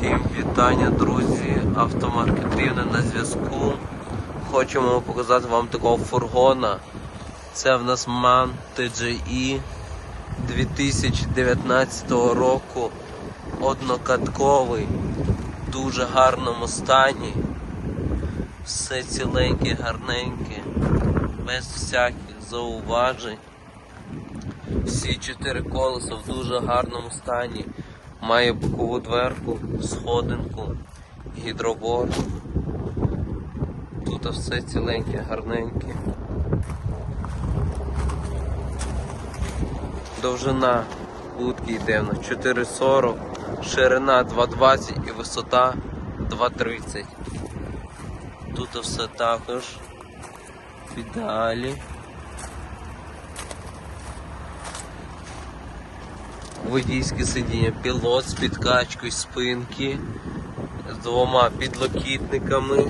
Всім вітання, друзі! Автомаркетивне на зв'язку. Хочемо показати вам такого фургона. Це в нас MAN TGI 2019 року. Однокатковий, в дуже гарному стані. Все ціленьке, гарненьке, без всяких зауважень. Всі чотири колеса в дуже гарному стані. Має бокову дверку, сходинку, гідробор. Тут все ціленьке, гарненьке. Довжина будки йде на 4,40, ширина 2,20 і висота 2,30. Тут все також в водійське сидіння, пілот з підкачкою спинки, з двома підлокітниками.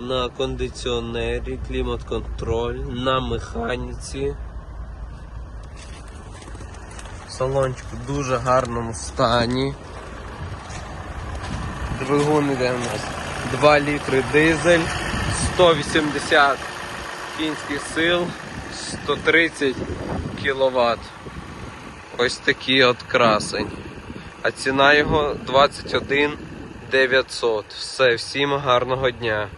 На кондиціонері, клімат-контроль, на механіці. Салончик в дуже гарному стані. Двигун іде у нас 2 літри дизель, 180 кінських сил 130 кВт. Ось такий от красень. А ціна його 21 900. Все, всім гарного дня.